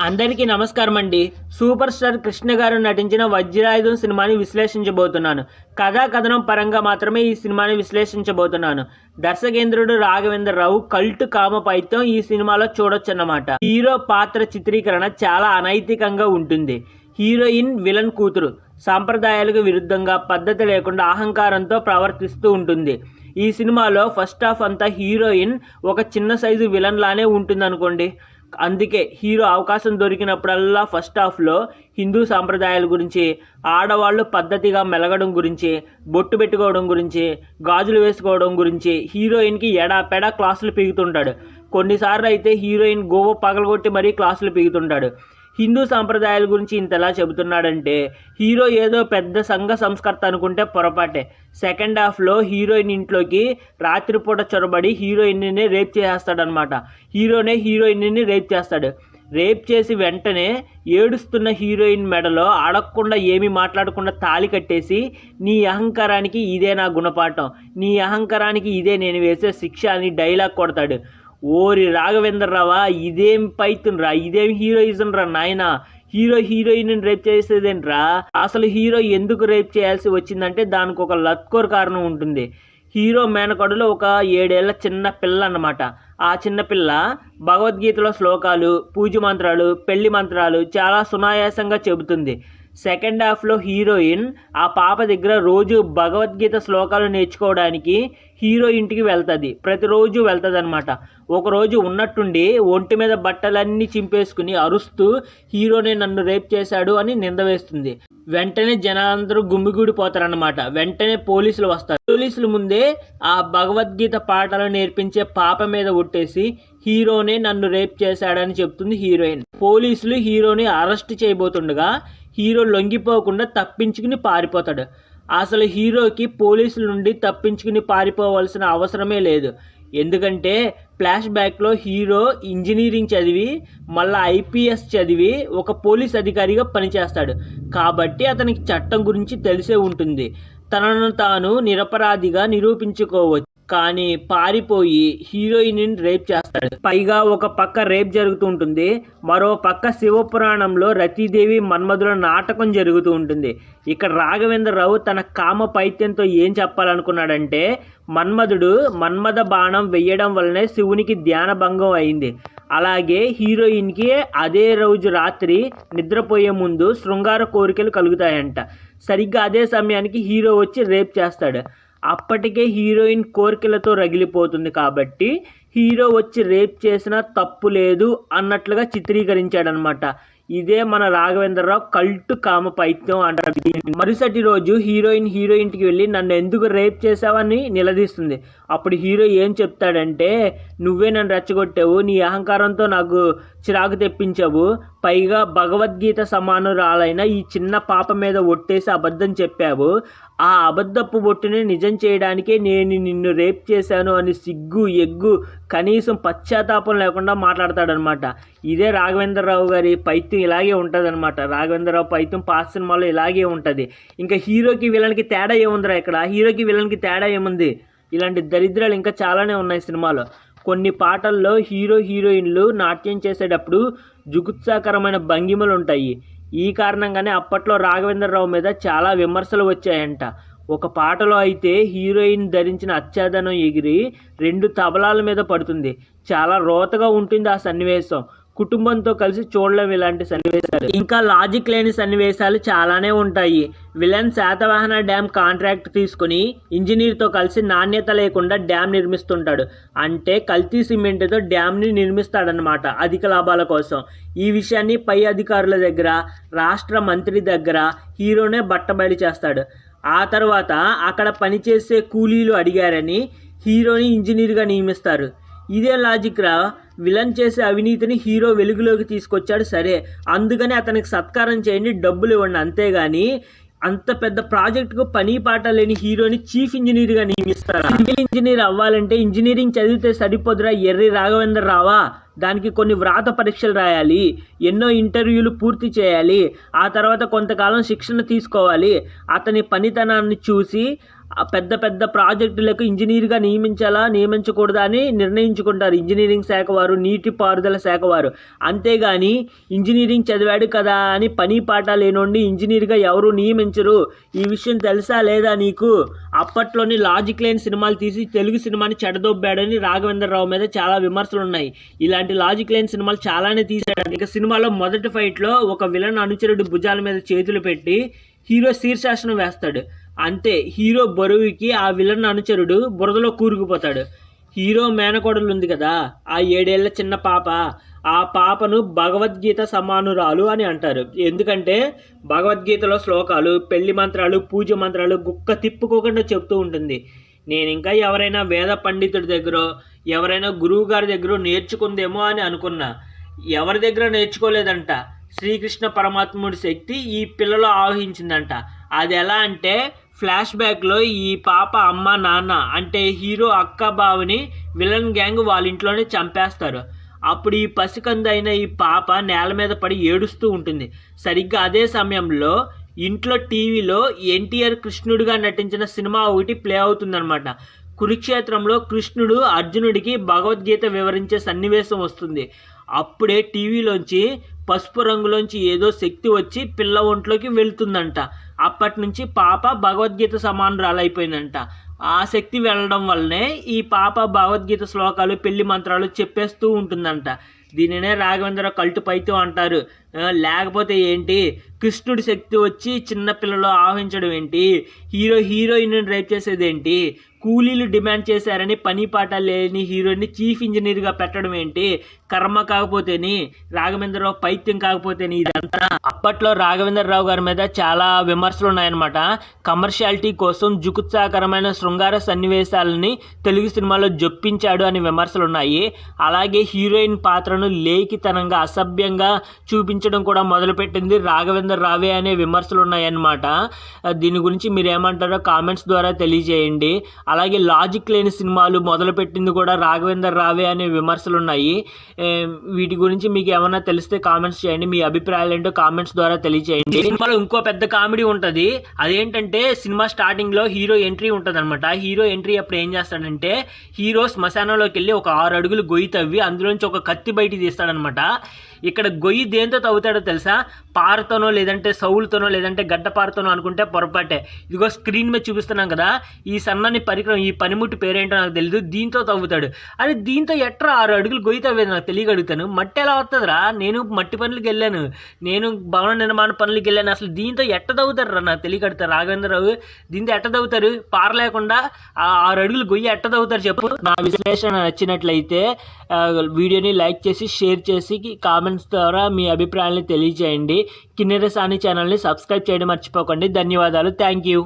అందరికీ నమస్కారం అండి సూపర్ స్టార్ కృష్ణ గారు నటించిన వజ్రాయుధం సినిమాని విశ్లేషించబోతున్నాను. కథా కథనం పరంగా మాత్రమే ఈ సినిమాని విశ్లేషించబోతున్నాను. దర్శకేంద్రుడు రాఘవేంద్రరావు కల్ట్ కామ పైత్యం ఈ సినిమాలో చూడొచ్చన్నమాట. హీరో పాత్ర చిత్రీకరణ చాలా అనైతికంగా ఉంటుంది. హీరోయిన్ విలన్ కూతురు సాంప్రదాయాలకు విరుద్ధంగా పద్ధతి లేకుండా అహంకారంతో ప్రవర్తిస్తూ ఉంటుంది. ఈ సినిమాలో ఫస్ట్ హాఫ్ అంతా హీరోయిన్ ఒక చిన్న సైజు విలన్ లానే ఉంటుంది అనుకోండి అందుకే హీరో అవకాశం దొరికినప్పుడల్లా ఫస్ట్ హాఫ్లో హిందూ సాంప్రదాయాల గురించి ఆడవాళ్ళు పద్ధతిగా మెలగడం గురించి బొట్టు పెట్టుకోవడం గురించి గాజులు వేసుకోవడం గురించి హీరోయిన్కి ఎడాపెడా క్లాసులు పీగుతుంటాడు కొన్నిసార్లు అయితే హీరోయిన్ గోవ పగలగొట్టి మరీ క్లాసులు పీగుతుంటాడు హిందూ సాంప్రదాయాల గురించి ఇంతలా చెబుతున్నాడంటే హీరో ఏదో పెద్ద సంఘ సంస్కర్త అనుకుంటే పొరపాటే. సెకండ్ హాఫ్లో హీరోయిన్ ఇంట్లోకి రాత్రిపూట చొరబడి హీరోయిన్ని రేప్ చేసేస్తాడనమాట. హీరోనే హీరోయిన్ని రేప్ చేస్తాడు. రేప్ చేసి వెంటనే ఏడుస్తున్న హీరోయిన్ మెడలో అడగకుండా ఏమీ మాట్లాడకుండా తాళి కట్టేసి నీ అహంకారానికి ఇదే నా గుణపాఠం. నీ అహంకారానికి ఇదే నేను వేసే శిక్ష అని డైలాగ్ కొడతాడు. ఓరి రాఘవేంద్రరావా ఇదేం పైతుండ్రా రా ఇదేం హీరోయిజం రా నాయన? హీరో హీరోయిన్ రేప్ చేసేదేంట్రా? అసలు హీరో ఎందుకు రేప్ చేయాల్సి వచ్చిందంటే దానికి ఒక లత్కోర్ కారణం ఉంటుంది. హీరో మేనకడులో ఒక ఏడేళ్ళ చిన్న పిల్ల అన్నమాట ఆ చిన్నపిల్ల భగవద్గీతలో శ్లోకాలు పూజ మంత్రాలు పెళ్ళి మంత్రాలు చాలా సునాయాసంగా చెబుతుంది. సెకండ్ హాఫ్లో హీరోయిన్ ఆ పాప దగ్గర రోజు భగవద్గీత శ్లోకాలు నేర్చుకోవడానికి హీరో ఇంటికి వెళ్తుంది. ప్రతిరోజు వెళ్తుంది అనమాట ఒకరోజు ఉన్నట్టుండి ఒంటి మీద బట్టలన్నీ చింపేసుకుని అరుస్తూ హీరోనే నన్ను రేప్ చేశాడు అని నింద వేస్తుంది. వెంటనే జనాలందరూ గుమ్మిగూడిపోతారనమాట వెంటనే పోలీసులు వస్తారు. పోలీసుల ముందే ఆ భగవద్గీత పాటలు నేర్పించే పాప మీద ఒట్టేసి హీరోనే నన్ను రేప్ చేశాడని చెప్తుంది హీరోయిన్. పోలీసులు హీరోని అరెస్ట్ చేయబోతుండగా హీరో లొంగిపోకుండా తప్పించుకుని పారిపోతాడు. అసలు హీరోకి పోలీసుల నుండి తప్పించుకుని పారిపోవాల్సిన అవసరమే లేదు. ఎందుకంటే ఫ్లాష్ బ్యాక్లో హీరో ఇంజనీరింగ్ చదివి మళ్ళీ ఐపీఎస్ చదివి ఒక పోలీస్ అధికారిగా పనిచేస్తాడు. కాబట్టి అతనికి చట్టం గురించి తెలిసే ఉంటుంది. తనను తాను నిరపరాధిగా నిరూపించుకోవచ్చు. కానీ పారిపోయి హీరోయిన్ రేప్ చేస్తాడు. పైగా ఒక పక్క రేప్ జరుగుతూ ఉంటుంది మరో పక్క శివపురాణంలో రతీదేవి మన్మధుల నాటకం జరుగుతూ ఉంటుంది. ఇక్కడ రాఘవేంద్రరావు తన కామ పైత్యంతో ఏం చెప్పాలనుకున్నాడంటే మన్మధుడు మన్మథ బాణం వెయ్యడం వల్లనే శివునికి ధ్యాన భంగం అయింది. అలాగే హీరోయిన్కి అదే రోజు రాత్రి నిద్రపోయే ముందు శృంగార కోరికలు కలుగుతాయంట. సరిగ్గా అదే సమయానికి హీరో వచ్చి రేప్ చేస్తాడు. అప్పటికే హీరోయిన్ కోరికలతో రగిలిపోతుంది కాబట్టి హీరో వచ్చి రేప్ చేసినా తప్పు లేదు అన్నట్లుగా చిత్రీకరించాడనమాట. ఇదే మన రాఘవేంద్రరావు కల్ట్ కామ పైత్యం అంటారు. మరుసటి రోజు హీరోయిన్ హీరో ఇంటికి వెళ్ళి నన్ను ఎందుకు రేప్ చేసావని నిలదీస్తుంది. అప్పుడు హీరో ఏం చెప్తాడంటే నువ్వే నన్ను రెచ్చగొట్టావు నీ అహంకారంతో నాకు చిరాకు తెప్పించావు. పైగా భగవద్గీత సమానురాలైన ఈ చిన్న పాప మీద ఒట్టేసి అబద్ధం చెప్పావు. ఆ అబద్ధపు బొట్టుని నిజం చేయడానికే నేను నిన్ను రేప్ చేశాను అని సిగ్గు ఎగ్గు కనీసం పశ్చాత్తాపం లేకుండా మాట్లాడతాడనమాట. ఇదే రాఘవేంద్రరావు గారి పైత్యం ఇలాగే ఉంటుందన్నమాట రాఘవేంద్రరావు పైత్యం పాత సినిమాలో ఇలాగే ఉంటుంది. ఇంకా హీరోకి విలన్కి తేడా ఏముందిరా ఇక్కడ? హీరోకి విలన్కి తేడా ఏముంది? ఇలాంటి దరిద్రాలు ఇంకా చాలానే ఉన్నాయి సినిమాలో. కొన్ని పాటల్లో హీరో హీరోయిన్లు నాట్యం చేసేటప్పుడు జుగుత్సాకరమైన భంగిమలు ఉంటాయి ఈ కారణంగానే అప్పట్లో రాఘవేంద్రరావు మీద చాలా విమర్శలు వచ్చాయంట. ఒక పాటలో అయితే హీరోయిన్ ధరించిన అచ్చాదనం ఎగిరి రెండు తబలాల మీద పడుతుంది. చాలా రోతగా ఉంటుంది ఆ సన్నివేశం. కుటుంబంతో కలిసి చూడలేం ఇలాంటి సన్నివేశాలు. ఇంకా లాజిక్ లేని సన్నివేశాలు చాలానే ఉంటాయి. విలన్ శాతవాహన డ్యామ్ కాంట్రాక్ట్ తీసుకుని ఇంజనీర్తో కలిసి నాణ్యత లేకుండా డ్యామ్ నిర్మిస్తుంటాడు. అంటే కల్తీ సిమెంట్తో డ్యామ్ని నిర్మిస్తాడనమాట అధిక లాభాల కోసం. ఈ విషయాన్ని పై అధికారుల దగ్గర రాష్ట్ర మంత్రి దగ్గర హీరోనే బట్టబయలు చేస్తాడు. ఆ తర్వాత అక్కడ పనిచేసే కూలీలు అడిగారని హీరోని ఇంజనీర్గా నియమిస్తారు. ఇదే లాజిక్ రా విలన్ చేసే అవినీతిని హీరో వెలుగులోకి తీసుకొచ్చాడు సరే. అందుకని అతనికి సత్కారం చేయండి డబ్బులు ఇవ్వండి అంతేగాని అంత పెద్ద ప్రాజెక్టుకు పని పాట లేని హీరోని చీఫ్ ఇంజనీర్గా నియమిస్తారా? సివిల్ ఇంజనీర్ అవ్వాలంటే ఇంజనీరింగ్ చదివితే సరిపోదురా ఎర్రి రాఘవేంద్ర రావా దానికి కొన్ని వ్రాత పరీక్షలు రాయాలి ఎన్నో ఇంటర్వ్యూలు పూర్తి చేయాలి ఆ తర్వాత కొంతకాలం శిక్షణ తీసుకోవాలి. అతని పనితనాన్ని చూసి పెద్ద పెద్ద ప్రాజెక్టులకు ఇంజనీర్గా నియమించాలా? నియమించకూడదా అని నిర్ణయించుకుంటారు ఇంజనీరింగ్ శాఖ వారు నీటిపారుదల శాఖ వారు. అంతేగాని ఇంజనీరింగ్ చదివాడు కదా అని పని పాట లేనుండి ఇంజనీర్గా ఎవరు నియమించరు. ఈ విషయం తెలుసా లేదా నీకు? అప్పట్లోని లాజిక్ లేని సినిమాలు తీసి తెలుగు సినిమాని చెడదొబ్బాడని రాఘవేంద్రరావు మీద చాలా విమర్శలు ఉన్నాయి ఇలాంటి లాజిక్ లేని సినిమాలు చాలానే తీశాడు. ఇక సినిమాలో మొదటి ఫైట్లో ఒక విలన్ అనుచరుడు భుజాల మీద చేతులు పెట్టి హీరో శీర్షాసనం వేస్తాడు. అంతే హీరో బరువుకి ఆ విలన్ అనుచరుడు బురదలో కూరుకుపోతాడు. హీరో మేనకోడలు ఉంది కదా ఆ ఏడేళ్ళ చిన్న పాప. ఆ పాపను భగవద్గీత సమానురాలు అని అంటారు. ఎందుకంటే భగవద్గీతలో శ్లోకాలు పెళ్ళి మంత్రాలు పూజ మంత్రాలు గుక్క తిప్పుకోకుండా చెప్తూ ఉంటుంది. నేను ఇంకా ఎవరైనా వేద పండితుడి దగ్గర ఎవరైనా గురువు గారి దగ్గర నేర్చుకుందేమో అని అనుకున్నా. ఎవరి దగ్గర నేర్చుకోలేదంట. శ్రీకృష్ణ పరమాత్ముడి శక్తి ఈ పిల్లలో ఆవహించిందంట. అది ఎలా అంటే ఫ్లాష్ బ్యాక్లో ఈ పాప అమ్మ నాన్న అంటే హీరో అక్క బావని విలన్ గ్యాంగ్ వాళ్ళ ఇంట్లోనే చంపేస్తారు. అప్పుడు ఈ పసికంద అయిన ఈ పాప నేల మీద పడి ఏడుస్తూ ఉంటుంది. సరిగ్గా అదే సమయంలో ఇంట్లో టీవీలో ఎన్టీఆర్ కృష్ణుడిగా నటించిన సినిమా ఒకటి ప్లే అవుతుందన్నమాట. కురుక్షేత్రంలో కృష్ణుడు అర్జునుడికి భగవద్గీత వివరించే సన్నివేశం వస్తుంది. అప్పుడే టీవీలోంచి పసుపు రంగులోంచి ఏదో శక్తి వచ్చి పిల్ల ఒంట్లోకి వెళ్తుందంట. అప్పటి నుంచి పాప భగవద్గీత సమానురాలైపోయిందంట. ఆ శక్తి వెళ్ళడం వల్లనే ఈ పాప భగవద్గీత శ్లోకాలు పెళ్ళి మంత్రాలు చెప్పేస్తూ ఉంటుందంట. దీనినే రాఘవేంద్ర కల్టు పైతో అంటారు. లేకపోతే ఏంటి? కృష్ణుడి శక్తి వచ్చి చిన్నపిల్లలు ఆహ్వించడం ఏంటి? హీరో హీరోయిన్ రేప్ చేసేది ఏంటి? కూలీలు డిమాండ్ చేశారని పని పాట లేని హీరోని చీఫ్ ఇంజనీర్గా పెట్టడం ఏంటి? కర్మ కాకపోతేని రాఘవేంద్రరావు పైత్యం కాకపోతేని ఇదంతా అప్పట్లో రాఘవేంద్రరావు గారి మీద చాలా విమర్శలు ఉన్నాయన్నమాట. కమర్షియాలిటీ కోసం జుకుత్సాకరమైన శృంగార సన్నివేశాలని తెలుగు సినిమాలో జొప్పించాడు అని విమర్శలు ఉన్నాయి. అలాగే హీరోయిన్ పాత్రను లేఖితనంగా అసభ్యంగా చూపించ కూడా మొదలుపెట్టింది రాఘవేంద్ర రావే అనే విమర్శలు ఉన్నాయన్నమాట. దీని గురించి మీరు ఏమంటారో కామెంట్స్ ద్వారా తెలియజేయండి. అలాగే లాజిక్ లేని సినిమాలు మొదలుపెట్టింది కూడా రాఘవేందర్ రావే అనే విమర్శలు ఉన్నాయి. వీటి గురించి మీకు ఏమైనా తెలిస్తే కామెంట్స్ చేయండి. మీ అభిప్రాయాలు ఏంటో కామెంట్స్ ద్వారా తెలియజేయండి. సినిమాలో ఇంకో పెద్ద కామెడీ ఉంటుంది. అదేంటంటే సినిమా స్టార్టింగ్లో హీరో ఎంట్రీ ఉంటుంది అనమాట హీరో ఎంట్రీ అప్పుడు ఏం చేస్తాడంటే హీరో శ్మశానంలోకి వెళ్ళి ఒక ఆరు అడుగులు గొయ్యి తవ్వి అందులోంచి ఒక కత్తి బయట తీస్తాడనమాట ఇక్కడ గొయ్యి దేంతో అవుతాడో తెలుసా? పారతోనో లేదంటే సౌలుతోనో లేదంటే గడ్డపారతోనో అనుకుంటే పొరపాటే. ఇదిగో స్క్రీన్ మీద చూపిస్తున్నాం కదా ఈ సన్నని పరికరం ఈ పనిముట్టు పేరేంటో నాకు తెలియదు దీంతో తవ్వుతాడు. అరే దీంతో ఎట్రా ఆరు అడుగులు గొయ్యి తవ్వేది నాకు తెలియగడుగుతాను? మట్టి ఎలా వస్తుందిరా? నేను మట్టి పనులకు వెళ్ళాను. నేను భవన నిర్మాణ పనులకు వెళ్ళాను. అసలు దీంతో ఎట్ట తవ్వుతారు రా నాకు తెలియగడతారు రాఘవేంద్రరావు దీంతో ఎట్ట తవ్వుతారు? పారలేకుండా ఆ ఆరు అడుగులు గొయ్యి ఎట్ట తవ్వుతారు చెప్పు? నా విశ్లేషణ నచ్చినట్లయితే వీడియోని లైక్ చేసి షేర్ చేసి కామెంట్స్ ద్వారా మీ అభిప్రాయాలను తెలియజేయండి. కిన్నెరసాని ఛానల్ని సబ్స్క్రైబ్ చేయడం మర్చిపోకండి. ధన్యవాదాలు. Thank you.